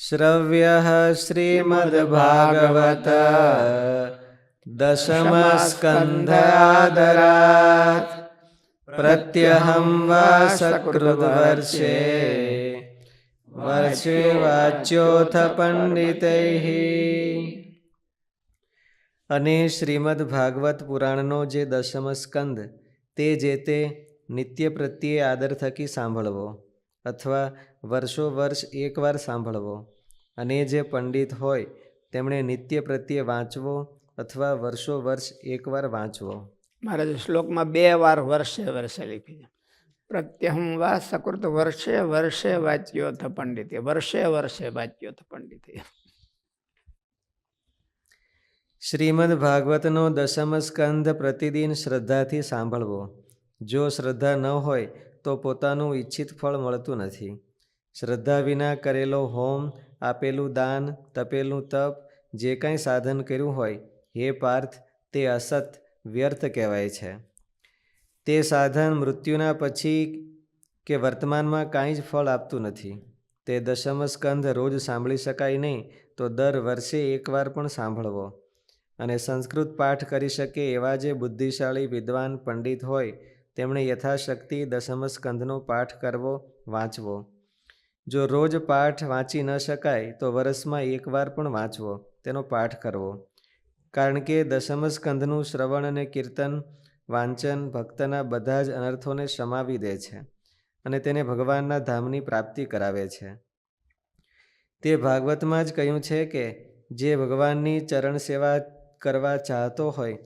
श्रव्यः श्रीमद्भागवत दशमस्कन्धादरात् प्रत्यहं वा सकृद्वर्षे वर्षे वाच्योऽथ પંડિતૈઃ અને શ્રીમદ ભાગવત પુરાણનો જે દશમ સ્કંદ તે જે તે નિત્ય પ્રત્યે આદર થકી સાંભળવો અથવા વર્ષો વર્ષ એકવાર સાંભળવો. અને જે પંડિત હોય તેમણે નિત્ય પ્રત્યે વાંચવો અથવા વર્ષો વર્ષ એકવાર વાંચવો. મારા શ્લોકમાં બે વાર વર્ષે વર્ષે લખી છે. પ્રત્યહમ વા સકૃત વર્ષે વર્ષે વાંચ્યો થ પંડિતે વર્ષે વર્ષે વાંચ્યો થ પંડિતે. શ્રીમદ ભાગવતનો દશમ સ્કંધ પ્રતિદિન શ્રદ્ધાથી સાંભળવો. જો શ્રદ્ધા ન હોય તો પોતાનું ઈચ્છિત ફળ મળતું નથી. શ્રદ્ધા વિના કરેલો હોમ, આપેલું દાન, તપેલું તપ, જે કાંઈ સાધન કર્યું હોય, હે પાર્થ, તે અસત, વ્યર્થ કહેવાય છે. તે સાધન મૃત્યુના પછી કે વર્તમાનમાં કાંઈ જ ફળ આપતું નથી. તે દશમ સ્કંધ રોજ સાંભળી શકાય નહીં, તો દર વર્ષે એકવાર પણ સાંભળવો. અને સંસ્કૃત પાઠ કરી શકે એવા જે બુદ્ધિશાળી વિદ્વાન પંડિત હોય, તેમણે યથાશક્તિ દશમ સ્કંધનો પાઠ કરવો, વાંચવો. જો રોજ પાઠ વાંચી ન શકાય, તો વર્ષમાં એકવાર પણ વાંચવો, તેનો પાઠ કરવો. કારણ કે દશમ સ્કંધનું શ્રવણ અને કીર્તન, વાંચન, ભક્તના બધા જ અનર્થોને શમાવી દે છે અને તેને ભગવાનના ધામની પ્રાપ્તિ કરાવે છે. તે ભાગવતમાં જ કહ્યું છે કે, જે ભગવાનની ચરણ સેવા કરવા ચાહતો હોય,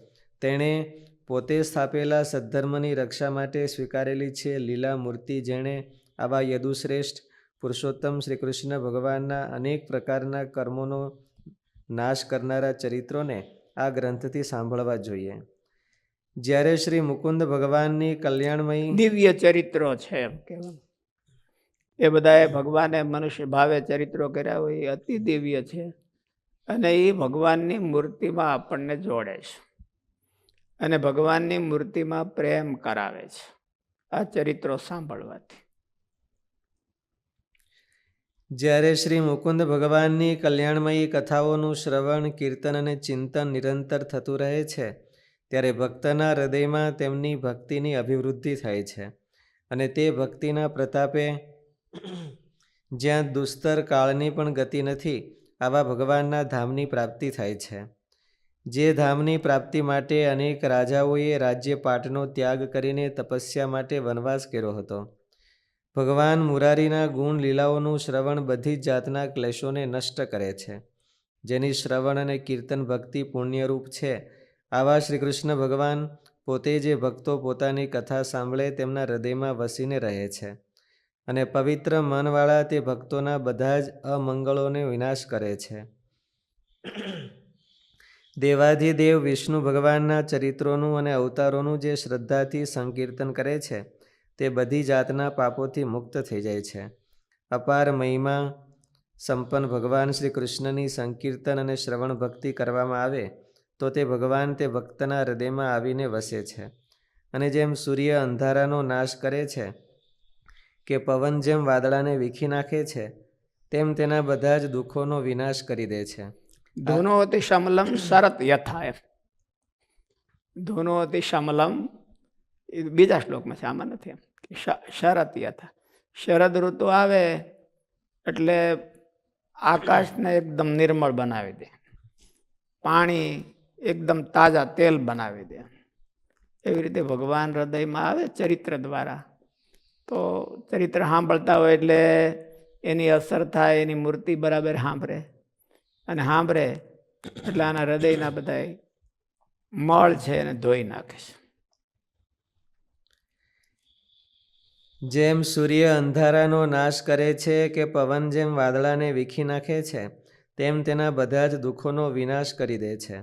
તેણે પોતે સ્થાપેલા સદ્ધર્મની રક્ષા માટે સ્વીકારેલી છે લીલા મૂર્તિ જેણે આવા યદુશ્રેષ્ઠ પુરુષોત્તમ શ્રી કૃષ્ણ ભગવાનના અનેક પ્રકારના કર્મોનો નાશ કરનારા ચરિત્રોને આ ગ્રંથથી સાંભળવા જોઈએ. જ્યારે શ્રી મુકુંદ ભગવાનની કલ્યાણમય દિવ્ય ચરિત્રો છે. એમ કહેવાનું એ બધાએ ભગવાને મનુષ્ય ભાવે ચરિત્રો કર્યા હોય એ અતિ દિવ્ય છે. અને એ ભગવાનની મૂર્તિમાં આપણને જોડે છે. અને ભગવાનની મૂર્તિમાં પ્રેમ કરાવે છે. આ ચરિત્રો સાંભળવાથી. જ્યારે શ્રી મુકુંદ ભગવાનની કલ્યાણમયી કથાઓનું શ્રવણ, કીર્તન અને ચિંતન નિરંતર થતું રહે છે, ત્યારે ભક્તના હૃદયમાં તેમની ભક્તિની અભિવૃદ્ધિ થાય છે અને તે ભક્તિના પ્રતાપે જ્યાં દુસ્તર કાળની પણ ગતિ નથી, આવા ભગવાનના ધામની પ્રાપ્તિ થાય છે. જે ધામની પ્રાપ્તિ માટે અનેક રાજાઓએ રાજ્યપાટનો ત્યાગ કરીને તપસ્યા માટે વનવાસ કર્યો હતો. ભગવાન મુરારીના ગુણ લીલાઓનું શ્રવણ બધી જાતના ક્લેશોને નષ્ટ કરે છે. જેની શ્રવણ અને કીર્તન ભક્તિ પુણ્યરૂપ છે. આવા શ્રી કૃષ્ણ ભગવાન પોતે જે ભક્તો પોતાની કથા સાંભળે તેમના હૃદયમાં વસીને રહે છે. અને પવિત્ર મનવાળા તે ભક્તોના બધા જ અમંગળોને વિનાશ કરે છે. દેવાધિદેવ વિષ્ણુ ભગવાનના ચરિત્રોનું અને અવતારોનું જે શ્રદ્ધાથી સંકીર્તન કરે છે તે બધી જાતના પાપોથી મુક્ત થઈ જાય છે. અપાર મહિમા સંપન્ન ભગવાન શ્રી કૃષ્ણની સંકીર્તન અને શ્રવણ ભક્તિ કરવામાં આવે, તો તે ભગવાન તે ભક્તના હૃદયમાં આવીને વસે છે. અને જેમ સૂર્ય અંધારાનો નાશ કરે છે, કે પવન જેમ વાદળાને વીખી નાખે છે, તેમ તેના બધા જ દુઃખોનો વિનાશ કરી દે છે. ધૂનોતિ શમલમ શરત યથાય ધોનો અતિ શમલમ એ બીજા શ્લોકમાં છે, આમાં નથી એમ. શરત યથા. શરદ ઋતુ આવે એટલે આકાશને એકદમ નિર્મળ બનાવી દે. પાણી એકદમ તાજા તેલ બનાવી દે. એવી રીતે ભગવાન હૃદયમાં આવે ચરિત્ર દ્વારા. તો ચરિત્ર સાંભળતા હોય એટલે એની અસર થાય, એની મૂર્તિ બરાબર સાંભળે. અને સાંભળે એટલે આના હૃદયના બધા મળ છે એને ધોઈ નાખે છે. જેમ સૂર્ય અંધારાનો નાશ કરે છે કે પવન જેમ વાદળાને વીખી નાખે છે તેમ તેના બધા જ દુઃખોનો વિનાશ કરી દે છે.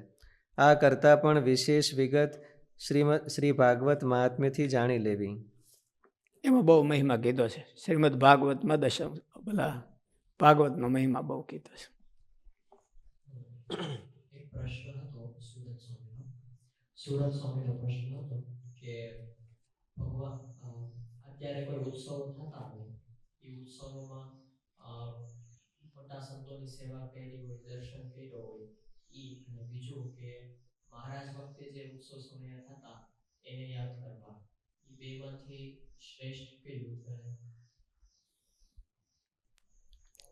આ કરતાં પણ વિશેષ વિગત શ્રીમદ શ્રી ભાગવત મહાત્મ્યથી જાણી લેવી. એમાં બહુ મહિમા કીધો છે. શ્રીમદ ભાગવતમાં દશમ ભલા ભાગવતનો મહિમા બહુ કીધો છે. પ્રશ્ન હતો સુરત સ્વામીનો. સુરત સ્વામીનો પ્રશ્ન હતો કે ભગવાન અત્યારે કોઈ ઉત્સવ થતા હોય. એ ઉત્સવમાં મોટા સંતોની સેવા કરી હોય, દર્શન કર્યો હોય એ અને બીજું કે મહારાજ વખતે જે ઉત્સવ સમય થતા, એને યાદ કરવા. ઈ બેમાંથી શ્રેષ્ઠ કયું ગણાય?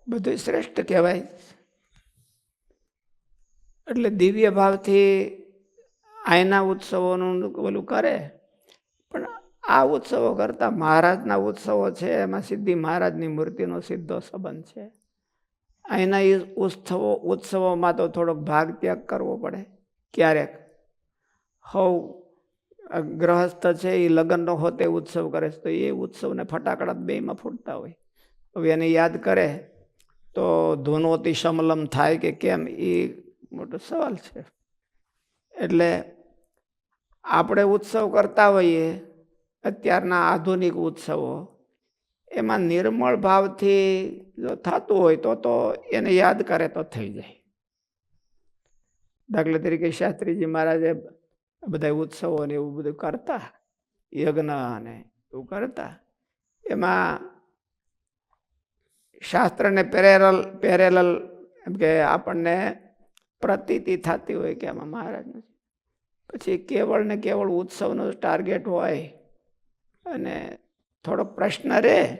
બધું શ્રેષ્ઠ કહેવાય. એટલે દિવ્ય ભાવથી આયના ઉત્સવોનું ઓલું કરે. આ ઉત્સવો કરતાં મહારાજના ઉત્સવો છે, એમાં સિદ્ધિ મહારાજની મૂર્તિનો સીધો સંબંધ છે. અહીંના એ ઉત્સવો, ઉત્સવોમાં તો થોડોક ભાગ ત્યાગ કરવો પડે, ક્યારેક. હવ ગ્રહસ્થ છે એ લગ્નનો હોતે ઉત્સવ કરે છે, તો એ ઉત્સવને ફટાકડા બેમાં ફૂટતા હોય. હવે એને યાદ કરે, તો ધૂનોથી સમલમ થાય કે કેમ એ મોટો સવાલ છે. એટલે આપણે ઉત્સવ કરતા હોઈએ અત્યારના આધુનિક ઉત્સવો, એમાં નિર્મળ ભાવથી જો થતું હોય તો તો એને યાદ કરે તો થઈ જાય દાખલા તરીકે શાસ્ત્રીજી મહારાજે બધા ઉત્સવો ને એવું બધું કરતા, યજ્ઞ ને એવું કરતા એમાં શાસ્ત્રને પેરેરલ પેરેલલ એમ કે આપણને પ્રતીતિ થતી હોય કે આમાં મહારાજ. પછી કેવળ ને કેવળ ઉત્સવનો ટાર્ગેટ હોય અને થોડો પ્રશ્ન રહે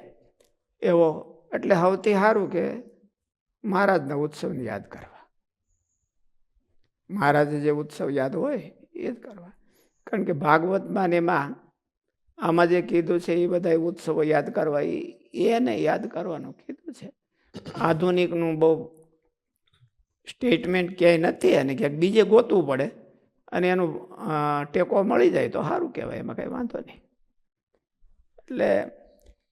એવો. એટલે સૌથી સારું કે મહારાજના ઉત્સવને યાદ કરવા. મહારાજે જે ઉત્સવ યાદ હોય એ જ કરવા. કારણ કે ભાગવતમાં એમાં આમાં જે કીધું છે એ બધા ઉત્સવો યાદ કરવા. એ, એને યાદ કરવાનું કીધું છે. આધુનિકનું બહુ સ્ટેટમેન્ટ ક્યાંય નથી અને ક્યાંક બીજે ગોતવું પડે અને એનું ટેકો મળી જાય તો સારું કહેવાય. એમાં કંઈ વાંધો નહીં. એટલે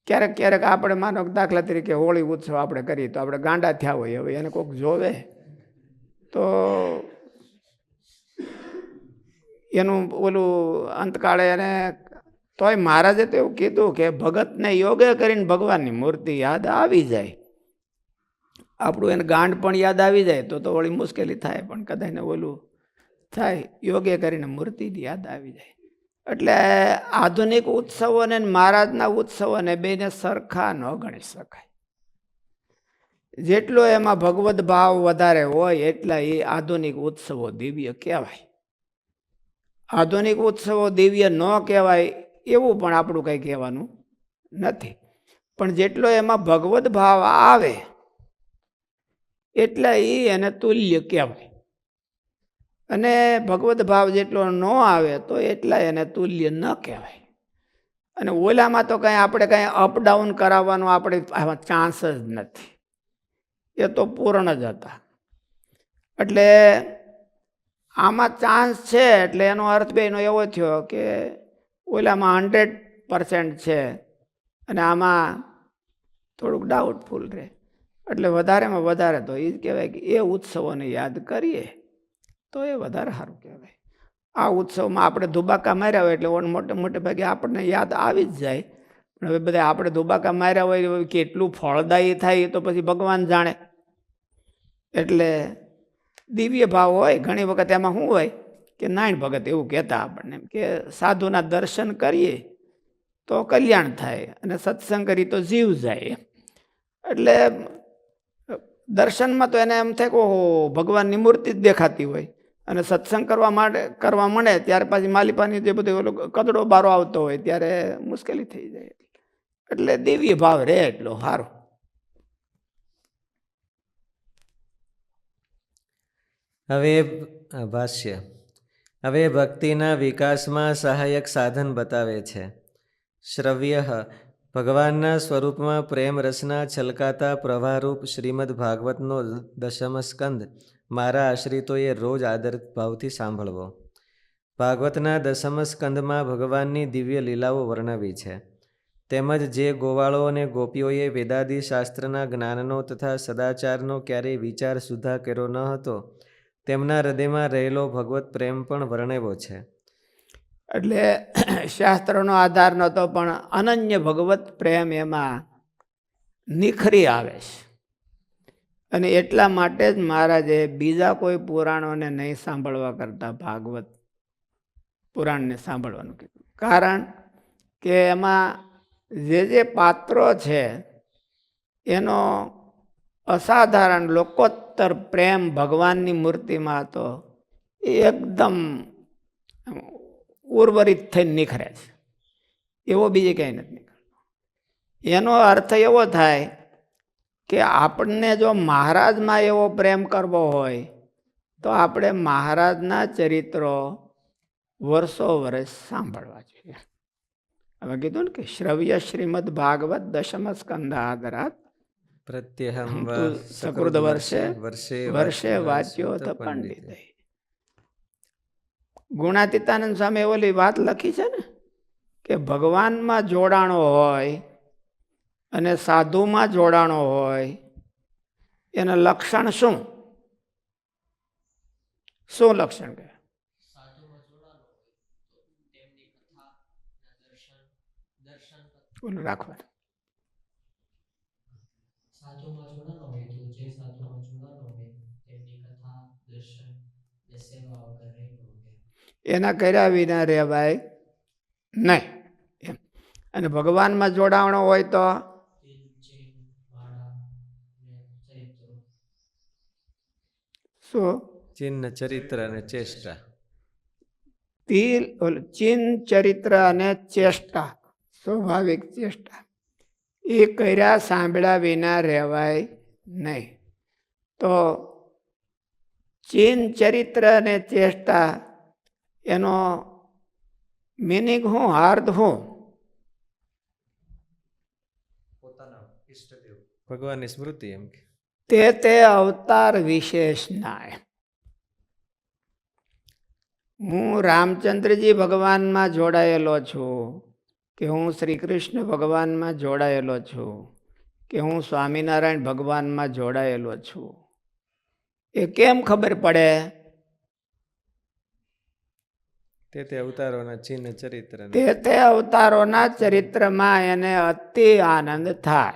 ક્યારેક ક્યારેક આપણે માનો દાખલા તરીકે હોળી ઉત્સવ આપણે કરીએ તો આપણે ગાંડા થયા હોય હવે એને કોઈક જોવે તો એનું ઓલું અંતકાળે એને તોય મહારાજે તો એવું કીધું કે ભગતને યોગે કરીને ભગવાનની મૂર્તિ યાદ આવી જાય. આપણું એને ગાંડ પણ યાદ આવી જાય તો તો વળી મુશ્કેલી થાય પણ કદાચ ને ઓલું થાય. યોગે કરીને મૂર્તિની યાદ આવી જાય. એટલે આધુનિક ઉત્સવોને ને મહારાજના ઉત્સવોને બેને સરખા ન ગણી શકાય. જેટલો એમાં ભગવદ્ ભાવ વધારે હોય એટલા એ આધુનિક ઉત્સવો દિવ્ય કહેવાય. આધુનિક ઉત્સવો દિવ્ય ન કહેવાય એવું પણ આપણું કંઈ કહેવાનું નથી. પણ જેટલો એમાં ભગવદ્ ભાવ આવે, એટલા એ એને તુલ્ય કહેવાય. અને ભગવદ્ ભાવ જેટલો ન આવે તો એટલા એને તુલ્ય ન કહેવાય. અને ઓલામાં તો કાંઈ આપણે કાંઈ અપડાઉન કરાવવાનો આપણે ચાન્સ જ નથી. એ તો પૂર્ણ જ હતા. એટલે આમાં ચાન્સ છે એટલે એનો અર્થ બે એનો એવો થયો કે ઓલામાં હંડ્રેડ પર્સન્ટ છે અને આમાં થોડુંક ડાઉટફુલ રહે. એટલે વધારેમાં વધારે તો એ જ કહેવાય કે એ ઉત્સવોને યાદ કરીએ. તો એ વધારે સારું કહેવાય. આ ઉત્સવમાં આપણે ધુબાકા માર્યા હોય એટલે મોટે મોટે ભાગે આપણને યાદ આવી જ જાય. પણ હવે બધા આપણે ધુબાકા માર્યા હોય કેટલું ફળદાયી થાય તો પછી ભગવાન જાણે. એટલે દિવ્ય ભાવ હોય, ઘણી વખત એમાં શું હોય કે નાયણ ભગત એવું કહેતા આપણને કે સાધુના દર્શન કરીએ તો કલ્યાણ થાય અને સત્સંગ કરી તો જીવ જાય. એટલે દર્શનમાં તો એને એમ થાય કે ઓહો, ભગવાનની મૂર્તિ જ દેખાતી હોય. અને સત્સંગ કરવા માટે, કરવા મળે, ત્યારે પછી માલિપાની જે બધો ઓલો કદડો બારો આવતો હોય, ત્યારે મુશ્કેલી થઈ જાય. એટલે દેવીય ભાવ રહે એટલો સારો હવે ભાષ્ય. હવે ભક્તિના વિકાસમાં સહાયક સાધન બતાવે છે. શ્રવ્ય ભગવાનના સ્વરૂપમાં પ્રેમ રસના છલકાતા પ્રવાહરૂપ શ્રીમદ ભાગવતનો દશમ સ્કંદ મારા આશ્રિતોએ રોજ આદર ભાવથી સાંભળવો. ભાગવતના દશમ સ્કંદમાં ભગવાનની દિવ્ય લીલાઓ વર્ણવી છે. તેમજ જે ગોવાળો અને ગોપીઓએ વેદાદી શાસ્ત્રના જ્ઞાનનો તથા સદાચારનો ક્યારેય વિચાર સુધા કર્યો ન હતો, તેમના હૃદયમાં રહેલો ભગવત પ્રેમ પણ વર્ણવ્યો છે. એટલે શાસ્ત્રનો આધાર નહોતો, પણ અનન્ય ભગવત પ્રેમ એમાં નિખરી આવે છે. અને એટલા માટે જ મહારાજે બીજા કોઈ પુરાણોને નહીં સાંભળવા કરતા ભાગવત પુરાણને સાંભળવાનું કીધું. કારણ કે એમાં જે જે પાત્રો છે, એનો અસાધારણ લોકોત્તર પ્રેમ ભગવાનની મૂર્તિમાં તો એ એકદમ ઉર્વરિત થઈને નીખરે છે. એવો બીજે ક્યાંય નથી નીકળતો. એનો અર્થ એવો થાય કે આપણને જો મહારાજમાં એવો પ્રેમ કરવો હોય તો આપણે મહારાજના ચરિત્રો વર્ષો વર્ષ સાંભળવા જોઈએ. હવે કીધું ને કે શ્રવ્ય શ્રીમદ ભાગવત દશમ સ્કંદ આદરાત સકૃદ સકૃત વર્ષે વર્ષે વાંચ્યો તો પંડિત. ગુણાતીતાનંદ સ્વામી ઓલી વાત લખી છે ને કે ભગવાનમાં જોડાણો હોય અને સાધુમાં જોડાણો હોય એના લક્ષણ શું? શું લક્ષણ કહે? ઓલું રાખવાનું શકે એના કર્યા વિના રહેવાય નહીં. એમ. અને ભગવાનમાં જોડાણો હોય તો તિલ ચેન માળા ને ચરિત્રો શું ચિહ્ન ચરિત્ર અને ચેષ્ટા તિલ ચિહ્ન ચરિત્ર અને ચેષ્ટા સ્વાભાવિક ચેષ્ટા એ કર્યા સાંભળ્યા વિના રહેવાય નહીં તો ચિહ્ન ચરિત્ર અને ચેષ્ટા એનો મિનિંગ હું હાર્દ હું ભગવાનની સ્મૃતિ એમ કે તે તે અવતાર વિશેષના એમ. હું રામચંદ્રજી ભગવાનમાં જોડાયેલો છું કે હું શ્રી કૃષ્ણ ભગવાનમાં જોડાયેલો છું કે હું સ્વામિનારાયણ ભગવાનમાં જોડાયેલો છું. એ કેમ ખબર પડે? તે તે અવતારોના ચિહ્ન ચરિત્ર તે તે અવતારોના ચરિત્રમાં એને અતિ આનંદ થાય.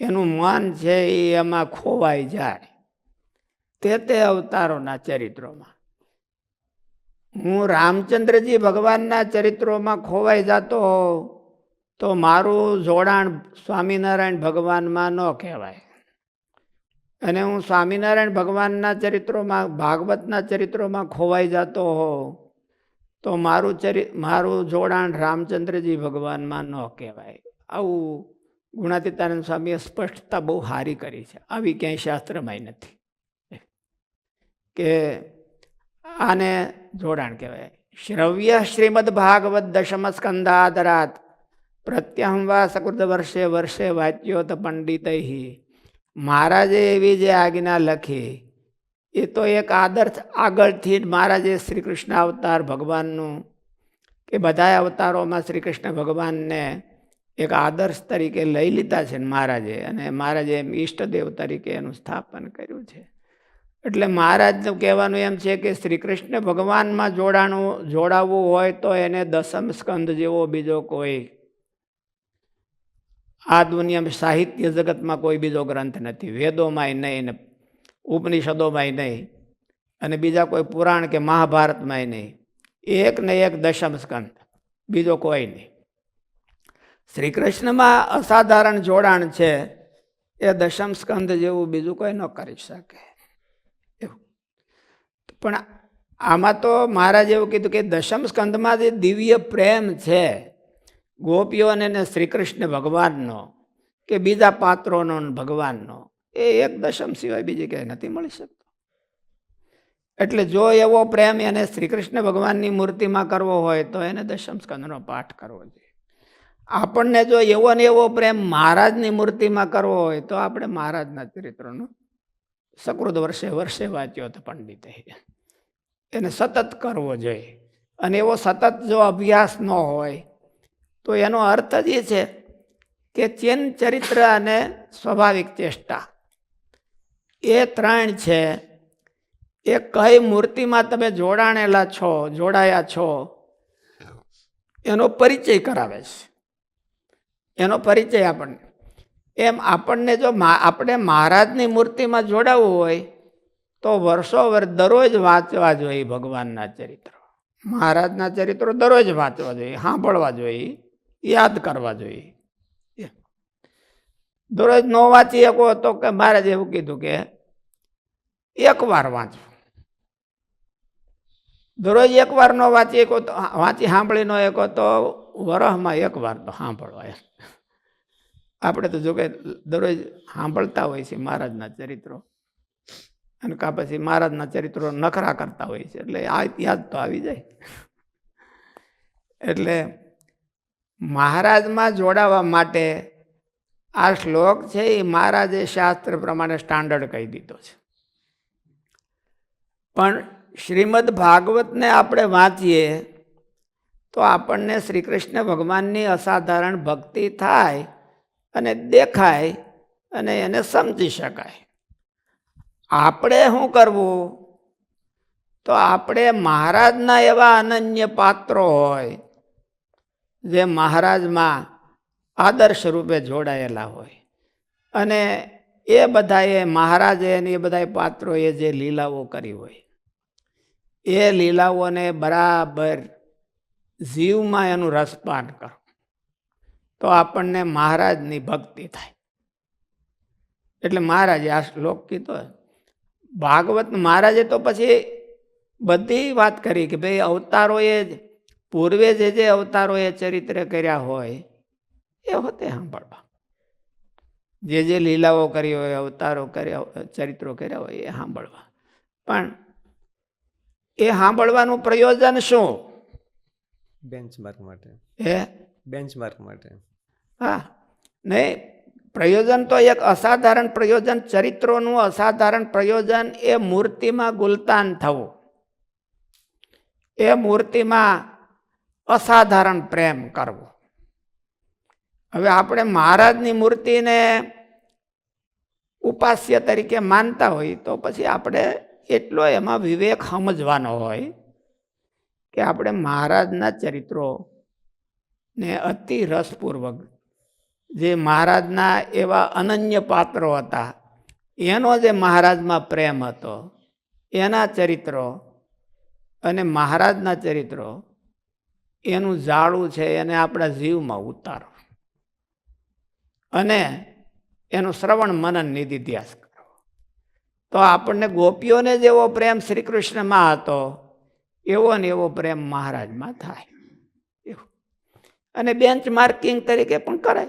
એનું મન છે એ એમાં ખોવાઈ જાય. તે તે અવતારોના ચરિત્રોમાં. હું રામચંદ્રજી ભગવાનના ચરિત્રોમાં ખોવાઈ જતો હોઉં, તો મારું જોડાણ સ્વામિનારાયણ ભગવાનમાં ન કહેવાય. અને હું સ્વામિનારાયણ ભગવાનના ચરિત્રોમાં, ભાગવતના ચરિત્રોમાં ખોવાઈ જતો હોઉં, તો મારું ચરિ, મારું જોડાણ રામચંદ્રજી ભગવાનમાં ન કહેવાય. આવું ગુણાતીતાનંદ સ્વામીએ સ્પષ્ટતા બહુ સારી કરી છે. આવી ક્યાંય શાસ્ત્રમાંય નથી. કે આને જોડાણ કહેવાય. શ્રવ્ય શ્રીમદ ભાગવત દશમ સ્કંદાદરાત પ્રત્યહમ વા સકૃત વર્ષે વર્ષે વાંચ્યો તો પંડિત. મહારાજે એવી જે આજ્ઞા લખી, એ તો એક આદર્શ આગળથી જ મહારાજે શ્રી કૃષ્ણ અવતાર ભગવાનનું, કે બધા અવતારોમાં શ્રી કૃષ્ણ ભગવાનને એક આદર્શ તરીકે લઈ લીધા છે મહારાજે અને મહારાજે એમ ઈષ્ટદેવ તરીકે એનું સ્થાપન કર્યું છે. એટલે મહારાજનું કહેવાનું એમ છે કે શ્રી કૃષ્ણ ભગવાનમાં જોડાણું, જોડાવવું હોય તો એને દસમ સ્કંદ જેવો બીજો કોઈ આ દુનિયામાં સાહિત્ય જગતમાં કોઈ બીજો ગ્રંથ નથી. વેદોમાંય નહીં ને ઉપનિષદોમાંય નહીં અને બીજા કોઈ પુરાણ કે મહાભારતમાંય નહીં. એક ને એક દશમ સ્કંદ, બીજો કોઈ નહીં. શ્રી કૃષ્ણમાં અસાધારણ જોડાણ છે, એ દશમ સ્કંદ જેવું બીજું કોઈ ન કરી શકે. એવું. પણ આમાં તો મહારાજ એવું કીધું કે દશમ સ્કંદમાં જે દિવ્ય પ્રેમ છે, ગોપીઓને ને શ્રી કૃષ્ણ ભગવાનનો, કે બીજા પાત્રોનો ભગવાનનો, એ એક દશમ સિવાય બીજી ક્યાંય નથી મળી શકતો. એટલે જો એવો પ્રેમ એને શ્રી કૃષ્ણ ભગવાનની મૂર્તિમાં કરવો હોય તો એને દશમ સ્કંદનો પાઠ કરવો જોઈએ. આપણને જો એવો ને એવો પ્રેમ મહારાજની મૂર્તિમાં કરવો હોય તો આપણે મહારાજના ચરિત્રનો સકૃત વર્ષે વર્ષે વાંચ્યો તો પંડિતે. એને સતત કરવો જોઈએ. અને એવો સતત જો અભ્યાસ ન હોય, તો એનો અર્થ જ એ છે કે ચેન ચરિત્ર અને સ્વાભાવિક ચેષ્ટા. એ ત્રણ છે. એ કઈ મૂર્તિમાં તમે જોડાણેલા છો, જોડાયા છો, એનો પરિચય કરાવે છે. એનો પરિચય આપણને. એમ આપણને જો આપણે મહારાજની મૂર્તિમાં જોડાવવું હોય, તો વર્ષો વર્ષ દરરોજ વાંચવા જોઈએ ભગવાનના ચરિત્રો. મહારાજના ચરિત્રો દરરોજ વાંચવા જોઈએ, સાંભળવા જોઈએ, યાદ કરવા જોઈએ. દરરોજ ન વાંચી શકો તો કે મહારાજ એવું કીધું કે એકવાર વાંચવું દરરોજ એક વાર ન વાંચી શકો તો, વાંચી સાંભળી ન શકો તો વરસમાં એક વાર તો સાંભળવા એમ. આપણે તો જો કે દરરોજ સાંભળતા હોય છે મહારાજના ચરિત્રો. અને કા પછી મહારાજના ચરિત્રો નખરા કરતા હોય છે. એટલે આ યાદ તો આવી જાય. એટલે મહારાજમાં જોડાવા માટે આ શ્લોક છે એ મહારાજે શાસ્ત્ર પ્રમાણે સ્ટાન્ડર્ડ કહી દીધો છે. પણ શ્રીમદ ભાગવતને આપણે વાંચીએ તો આપણને શ્રી કૃષ્ણ ભગવાનની અસાધારણ ભક્તિ થાય અને દેખાય અને એને સમજી શકાય. આપણે શું કરવું? તો આપણે મહારાજના એવા અનન્ય પાત્રો હોય, જે મહારાજમાં આદર્શ રૂપે જોડાયેલા હોય. અને એ બધાએ, મહારાજે અને એ બધા પાત્રોએ જે લીલાઓ કરી હોય, એ લીલાઓને બરાબર જીવમાં એનું રસપાન કરો. તો આપણને મહારાજની ભક્તિ થાય. એટલે મહારાજે, આ શ્લોક કીધો ભાગવત મહારાજે તો પછી બધી વાત કરી કે ભાઈ અવતારોએ પૂર્વે જે જે અવતારોએ ચરિત્ર કર્યા હોય, એ હોતે સાંભળવા. જે જે લીલાઓ કરી હોય, અવતારો કર્યા ચરિત્રો કર્યા હોય, એ સાંભળવા. પણ એ સાંભળવાનું પ્રયોજન શું? બેન્ચમાર્ક માટે. હે? બેન્ચમાર્ક માટે. હા. નહીં પ્રયોજન તો એક અસાધારણ પ્રયોજન ચરિત્રોનું અસાધારણ પ્રયોજન એ મૂર્તિમાં ગુલતાન થવું. એ મૂર્તિમાં અસાધારણ પ્રેમ કરવો. હવે આપણે મહારાજની મૂર્તિને ઉપાસ્ય તરીકે માનતા હોય તો પછી આપણે એટલો એમાં વિવેક સમજવાનો હોય કે આપણે મહારાજના ચરિત્રો ને અતિ રસપૂર્વક જે મહારાજના એવા અનન્ય પાત્રો હતા, એનો જે મહારાજમાં પ્રેમ હતો, એના ચરિત્રો અને મહારાજના ચરિત્રો, એનું જાળું છે એને આપણા જીવમાં ઉતારો. અને એનું શ્રવણ મનન નિધિધ્યાસ કરો. તો આપણને ગોપીઓને જેવો પ્રેમ શ્રી કૃષ્ણમાં હતો એવો ને એવો પ્રેમ મહારાજમાં થાય. એવું. અને બેન્ચ માર્કિંગ તરીકે પણ કરાય.